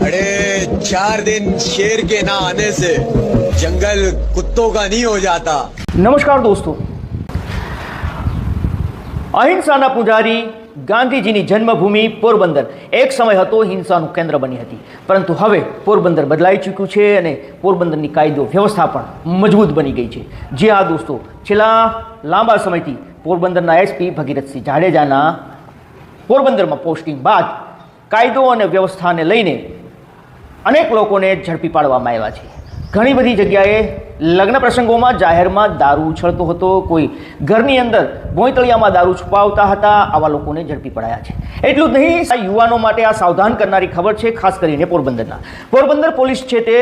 अरे चार दिन शेर के ना आने से जंगल कुत्तों का नहीं हो जाता નમસ્કાર દોસ્તો અહિંસાના પૂજારી ગાંધીજીની જન્મભૂમિ પોરબંદર એક સમય હતો હિંસાનું કેન્દ્ર બની હતી પરંતુ હવે પોરબંદર બદલાઈ ચૂક્યું છે અને પોરબંદરની કાયદો વ્યવસ્થા પણ મજબૂત બની ગઈ છે જે આ દોસ્તો છેલ્લા લાંબા સમયથી પોરબંદરના એસપી ભગીરથસિંહ જાડેજાના પોરબંદરમાં પોસ્ટિંગ બાદ કાયદો અને વ્યવસ્થાને લઈને અનેક લોકોને ઝડપી પાડવામાં આવ્યા છે. ઘણી બધી જગ્યાએ લગ્ન પ્રસંગોમાં જાહેરમાં દારૂ ઉછળતો હતો. કોઈ ઘરની અંદર ભોંયતળિયામાં દારૂ છુપાવતા હતા. આવા લોકોને ઝડપી પડાયા છે. એટલું જ નહીં, આ યુવાનો માટે આ સાવધાન કરનારી ખબર છે, ખાસ કરીને પોરબંદરના. પોરબંદર પોલીસ છે તે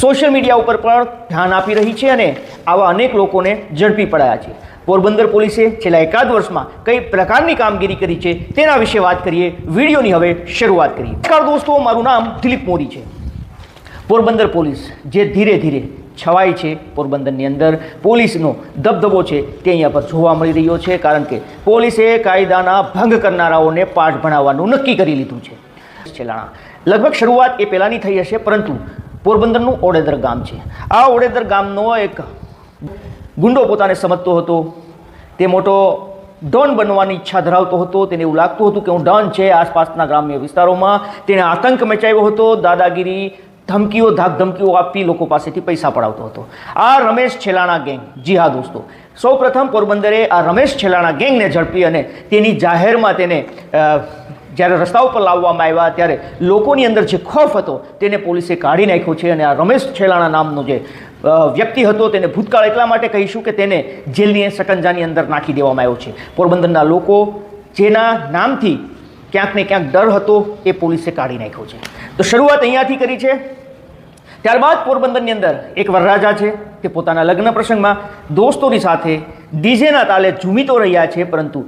સોશિયલ મીડિયા ઉપર પણ ધ્યાન આપી રહી છે અને આવા અનેક લોકોને ઝડપી પડાયા છે. પોરબંદર પોલીસે છેલ્લા એકાદ વર્ષમાં કઈ પ્રકારની કામગીરી કરી છે તેના વિશે વાત કરીએ. વિડીયોની હવે શરૂઆત કરીએ. નમસ્કાર દોસ્તો, મારું નામ દિલીપ મોરી છે. પોરબંદર પોલીસ જે ધીરે ધીરે છવાય છે પોરબંદરની અંદર, પોલીસનો દબદબો છે તે અહીંયા પર જોવા મળી રહ્યો છે, કારણ કે પોલીસે કાયદાના ભંગ કરનારાઓને પાઠ ભણાવવાનું નક્કી કરી લીધું છે. છેલ્લાણા, લગભગ શરૂઆત એ પહેલાંની થઈ હશે, પરંતુ પોરબંદરનું ઓડેદર ગામ છે. આ ઓડેદર ગામનો એક ગુંડો પોતાને સમજતો હતો. તે મોટો ડોન બનવાની ઈચ્છા ધરાવતો હતો. તેને એવું લાગતું હતું કે હું ડોન છે આસપાસના ગ્રામ્ય વિસ્તારોમાં. તેણે આતંક મચાવ્યો હતો. દાદાગીરી, ધમકીઓ ધાક ધમકીઓ આપી લોકો પાસેથી પૈસા પડાવતો હતો. આ રમેશ છેલાણા ગેંગ. જી હા, દોસ્તો. સૌપ્રથમ પોરબંદરે આ રમેશ છેલાણા ગેંગને ઝડપી અને તેની જાહેરમાં તેને જ્યારે રસ્તા ઉપર લાવવામાં આવ્યા ત્યારે લોકોની અંદર જે ખોફ હતો તેને પોલીસે કાઢી નાખ્યો છે અને આ રમેશ છેલાણા નામનો જે વ્યક્તિ હતો તેને ભૂતકાળ એટલા માટે કહીશું કે તેને જેલની સકંજાની અંદર નાખી દેવામાં આવ્યો છે. પોરબંદરના લોકો જેના નામથી ક્યાંક ને ક્યાંક ડર હતો એ પોલીસે કાઢી નાખ્યો છે. તો શરૂઆત અહીંયાથી કરી છે. ત્યારબાદ પોરબંદરની અંદર એક વરરાજા છે તે પોતાના લગ્ન પ્રસંગમાં દોસ્તોની સાથે ડીજેના તાલે ઝૂમી તો રહ્યા છે, પરંતુ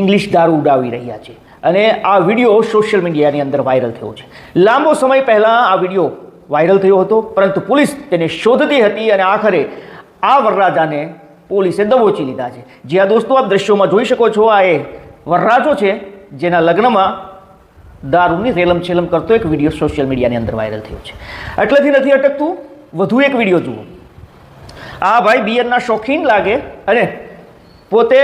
ઇંગ્લિશ દારૂ ઉડાવી રહ્યા છે. અને આ વીડિયો સોશિયલ મીડિયાની અંદર વાયરલ થયો છે. લાંબો સમય પહેલાં આ વીડિયો વાયરલ થયો હતો, પરંતુ પોલીસ તેને શોધતી હતી અને આખરે આ વરરાજાને પોલીસે દબોચી લીધા છે. જે આ દોસ્તો આપ દ્રશ્યોમાં જોઈ શકો છો, આ એ વરરાજો છે, જેના લગ્નમાં દારૂની રેલમ છેલમ કરતો એક વીડિયો સોશિયલ મીડિયાની અંદર વાયરલ થયો છે. એટલેથી નથી અટકતું, વધુ એક વીડિયો જુઓ. આ ભાઈ બિયરના શોખીન લાગે અને પોતે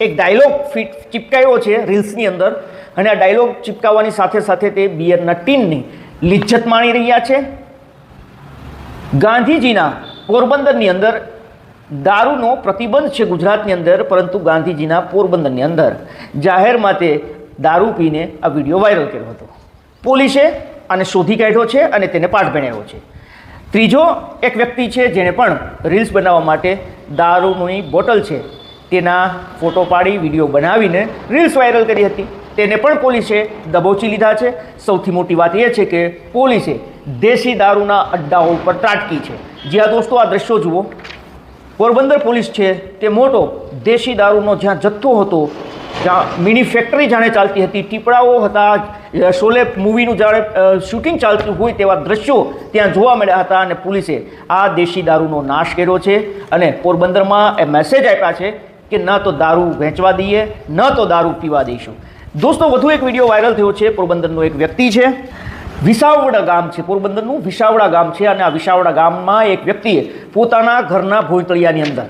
એક ડાયલોગ ફિટ ચિપકાયો છે રીલ્સની અંદર. અને આ ડાયલોગ ચિપકાવવાની સાથે સાથે તે બિયરના ટીનની લિજ્જત માણી રહ્યા છે. ગાંધીજીના પોરબંદરની અંદર દારૂનો પ્રતિબંધ છે ગુજરાતની અંદર, પરંતુ ગાંધીજીના પોરબંદરની અંદર. જાહેરમાં તે દારૂ પીને આ વીડિયો વાયરલ કર્યો હતો. પોલીસે આને શોધી કાઢ્યો છે અને તેને પાઠ ભણાવ્યો છે. ત્રીજો એક વ્યક્તિ છે જેણે પણ રીલ્સ બનાવવા માટે દારૂની બોટલ છે તેના ફોટો પાડી, વીડિયો બનાવીને રીલ્સ વાયરલ કરી હતી. તેને પણ પોલીસે દબોચી લીધા છે. સૌથી મોટી વાત એ છે કે પોલીસે દેશી દારૂના અડ્ડાઓ ઉપર ત્રાટકી છે. જ્યાં દોસ્તો, આ દ્રશ્યો જુઓ. પોરબંદર પોલીસ છે તે મોટો દેશી દારૂનો જ્યાં જથ્થો હતો જ્યાં મિની ફેક્ટરી જાણે ચાલતી હતી. ટીપડાઓ હતા શોલે મૂવીનું જાણે શૂટિંગ ચાલતું હોય તેવા દ્રશ્યો ત્યાં જોવા મળ્યા હતા અને પોલીસે આ દેશી દારૂનો નાશ કર્યો છે અને પોરબંદરમાં એ મેસેજ આપ્યા છે કે ન તો દારૂ વેચવા દઈએ, ન તો દારૂ પીવા દઈશું. દોસ્તો, વધુ એક વીડિયો વાયરલ થયો છે, પોરબંદરનો એક વ્યક્તિ છે. વિસાવડા ગામ છે, પોરબંદરનું વિસાવડા ગામ છે અને આ વિસાવડા ગામમાં એક વ્યક્તિએ પોતાના ઘરના ભોંયતળિયાની અંદર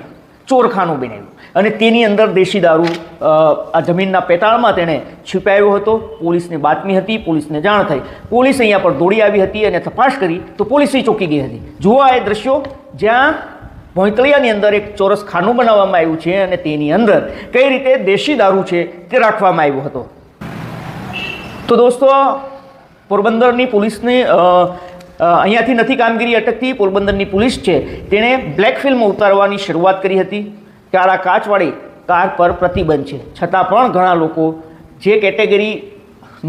ચોરખાનું બનાવ્યું અને તેની અંદર દેશી દારૂ આ જમીનના પેટાળમાં તેણે છુપાવ્યો હતો. પોલીસને બાતમી હતી, પોલીસને જાણ થઈ. પોલીસ અહીંયા પર દોડી આવી હતી અને તપાસ કરી તો પોલીસે ચોંકી ગઈ હતી. જોવા એ દ્રશ્યો. જ્યાં ભોંયતળિયાની અંદર એક ચોરસ ખાનું બનાવવામાં આવ્યું છે અને તેની અંદર કઈ રીતે દેશી દારૂ છે તે રાખવામાં આવ્યો હતો. તો દોસ્તો, પોરબંદરની પોલીસની અહીંયાથી નથી કામગીરી અટકતી, પોરબંદરની પોલીસ છે તેણે બ્લેક ફિલ્મ ઉતારવાની શરૂઆત કરી હતી. કાળા કાચવાળી કાર પર પ્રતિબંધ છે. છતાં પણ ઘણા લોકો જે કેટેગરી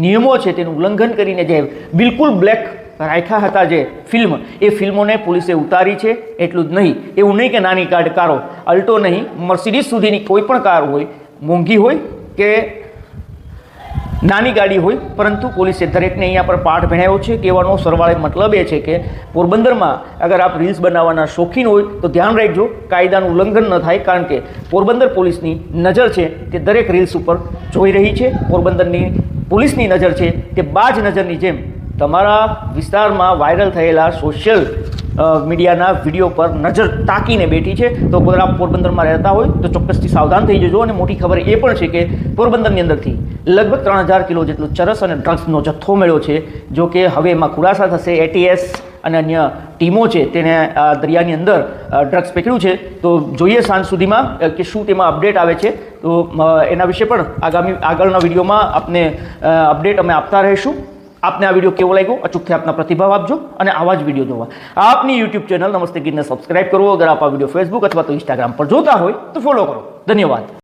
નિયમો છે તેનું ઉલ્લંઘન કરીને જે બિલકુલ બ્લેક રાખ્યા હતા જે ફિલ્મ. એ ફિલ્મોને પોલીસે ઉતારી છે, એટલું જ નહીં. એવું નહીં કે નાની કાર્ડ કારો અલ્ટો નહીં, મર્સિડીઝ સુધીની કોઈ પણ કાર હોય, મોંઘી હોય કે નાની ગાડી હોય, પરંતુ પોલીસે દરેકને અહીંયા પર પાઠ ભણાવ્યો છે. કહેવાનો સરવાળે મતલબ એ છે કે પોરબંદરમાં અગર આપ રીલ્સ બનાવવાના શોખીન હોય, તો ધ્યાન રાખજો, કાયદાનું ઉલ્લંઘન ન થાય, કારણ કે પોરબંદર પોલીસની નજર છે તે દરેક રીલ્સ ઉપર જોઈ રહી છે. પોરબંદરની પોલીસની નજર છે તે બાજ નજરની જેમ તમારા વિસ્તારમાં વાયરલ થયેલા સોશિયલ મીડિયાના વીડિયો પર નજર તાકીને બેઠી છે. તો આપ પોરબંદરમાં રહેતા હોય તો ચોક્કસથી સાવધાન થઈ જજો અને મોટી ખબર એ પણ છે કે પોરબંદરની અંદરથી લગભગ ત્રણ હજાર કિલો જેટલું ચરસ અને ડ્રગ્સનો જથ્થો મળ્યો છે, જો કે હવે એમાં ખુલાસા થશે. એટીએસ અને અન્ય ટીમો છે તેને આ દરિયાની અંદર ડ્રગ્સ પકડ્યું છે. તો જોઈએ સાંજ સુધીમાં કે શું તેમાં અપડેટ આવે છે. તો એના વિશે પણ આગામી, આગળના વિડીયોમાં આપને અપડેટ અમે આપતા રહીશું. આપને આ વીડિયો કેવો લાગ્યો? અચૂકથી આપના પ્રતિભાવ આપજો અને આવા જ વીડિયો જોવા. આપની યુટ્યુબ ચેનલ નમસ્તે ગીતને સબસ્ક્રાઇબ કરો. અગર આપ આ વીડિયો ફેસબુક અથવા તો ઇન્સ્ટાગ્રામ પર જોતા હોય તો ફોલો કરો. ધન્યવાદ.